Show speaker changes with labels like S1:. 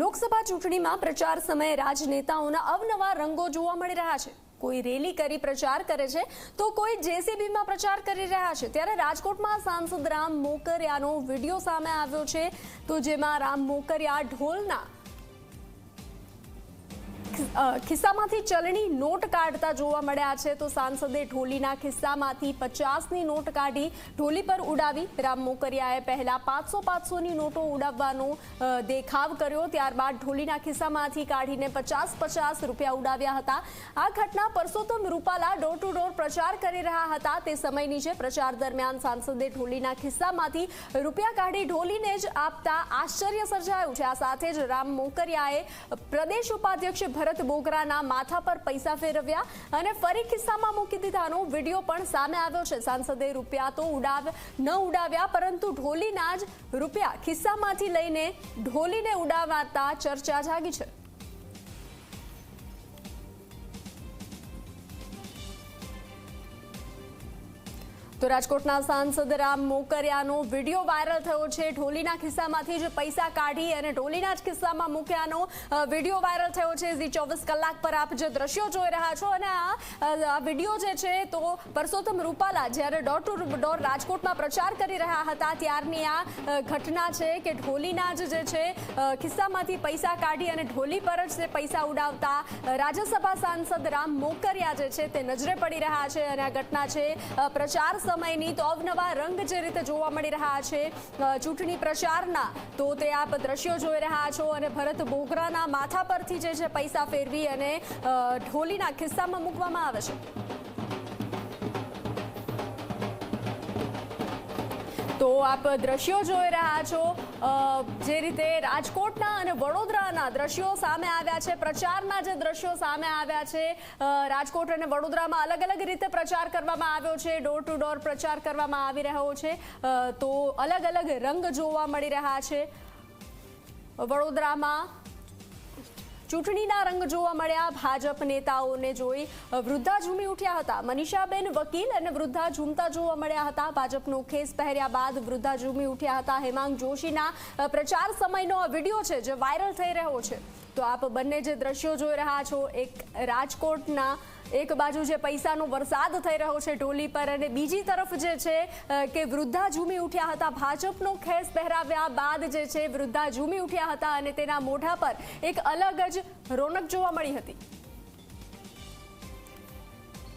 S1: લોકસભા ચૂંટણીમાં પ્રચાર સમયે રાજનેતાઓના અવનવા રંગો જોવા મળી રહ્યા છે. કોઈ રેલી કરી પ્રચાર કરે છે, તો કોઈ જેસીબીમાં પ્રચાર કરી રહ્યા છે. ત્યારે રાજકોટમાં સાંસદ રામ મોકરિયાનો વીડિયો સામે આવ્યો છે. તો જેમાં રામ મોકરિયા ઢોલના ખિસ્સામાંથી ચલણી નોટ કાઢતા જોવા મળ્યા છે તો સાંસદે ઢોલીના ખિસ્સામાંથી પચાસની નોટ કાઢી ઢોલી પર ઉડાવી રામ મોકરિયાએ પહેલાં પાંચસો પાંચસોની નોટો ઉડાવવાનો દેખાવ કર્યો. ત્યારબાદ ઢોલીના ખિસ્સામાંથી કાઢીને પચાસ પચાસ રૂપિયા ઉડાવ્યા હતા. આ ઘટના Parshottam Rupala door to door પ્રચાર કરી રહ્યા હતા. તે સમયની છે પ્રચાર દરમિયાન સાંસદે ઢોલીના ખિસ્સામાંથી રૂપિયા કાઢી ઢોલીને જ આપતા આશ્ચર્ય સર્જાયું છે. આ સાથે જ રામ મોકરિયાએ પ્રદેશ ઉપાધ્યક્ષ ભરત બોગરાના માથા પર પૈસા ફેરવ્યા અને ફરી ખિસ્સામાં મૂકી દીધાનો વીડિયો પણ સામે આવ્યો છે. સાંસદે રૂપિયા તો ઉડાવ ન ઉડાવ્યા, પરંતુ ઢોલીના જ રૂપિયા ખિસ્સામાંથી લઈને ઢોલીને ઉડાવાતા ચર્ચા જાગી છે. તો રાજકોટના સાંસદ રામ મોકરિયાનો વીડિયો વાયરલ થયો છે. ઢોલીના ખિસ્સામાંથી જ પૈસા કાઢી અને ઢોલીના જ ખિસ્સામાં મૂક્યાનો વીડિયો વાયરલ થયો છે. ઝી ચોવીસ કલાક પર આપ જે દ્રશ્યો જોઈ રહ્યા છો અને આ વીડિયો જે છે તો પરસોત્તમ રૂપાલા જ્યારે ડોર ટુ ડોર રાજકોટમાં પ્રચાર કરી રહ્યા હતા ત્યારની આ ઘટના છે કે ઢોલીના જ જે છે ખિસ્સામાંથી પૈસા કાઢી અને ઢોલી પર જ તે પૈસા ઉડાવતા રાજ્યસભા સાંસદ રામ મોકરિયા જે છે તે નજરે પડી રહ્યા છે અને આ ઘટના છે પ્રચાર સમયની તો અવનવા રંગ જે રીતે જોવા મળી રહ્યા છે ચૂંટણી પ્રચારના, તો તે આપ દ્રશ્યો જોઈ રહ્યા છો અને ભરત બોગરાના માથા પરથી જે છે પૈસા ફેરવી અને ઢોલીના ખિસ્સામાં મૂકવામાં આવે છે. તો આપ દ્રશ્યો જોઈ રહ્યા છો જે રીતે રાજકોટના અને વડોદરાના દ્રશ્યો સામે આવ્યા છે, પ્રચારના જે દ્રશ્યો સામે આવ્યા છે રાજકોટ અને વડોદરામાં અલગ અલગ રીતે પ્રચાર કરવામાં આવ્યો છે, ડોર ટુ ડોર પ્રચાર કરવામાં આવી રહ્યો છે તો અલગ અલગ રંગ જોવા મળી રહ્યા છે. વડોદરામાં ચૂંટણીના રંગ જોવા મળ્યા. ભાજપ નેતાઓને જોઈ વૃદ્ધા ઝૂમી ઉઠ્યા હતા. મનીષાબેન વકીલ અને વૃદ્ધા ઝૂમતા જોવા મળ્યા હતા. ભાજપનો ખેસ પહેર્યા બાદ વૃદ્ધા ઝૂમી ઉઠ્યા હતા. હેમાંગ જોશીના પ્રચાર સમયનો વીડિયો છે જે વાયરલ થઈ રહ્યો છે. તો આપ બંને જે દ્રશ્યો જોઈ રહ્યા છો, એક રાજકોટના એક બાજુ જે પૈસાનો વરસાદ થઈ રહ્યો છે ઢોલી પર અને બીજી તરફ જે છે કે વૃદ્ધા ઝૂમી ઉઠ્યા હતા. ભાજપનો ખેસ પહેરાવ્યા બાદ જે છે વૃદ્ધા ઝૂમી ઉઠ્યા હતા અને તેના મોઢા પર એક અલગ જ રોનક જોવા મળી હતી.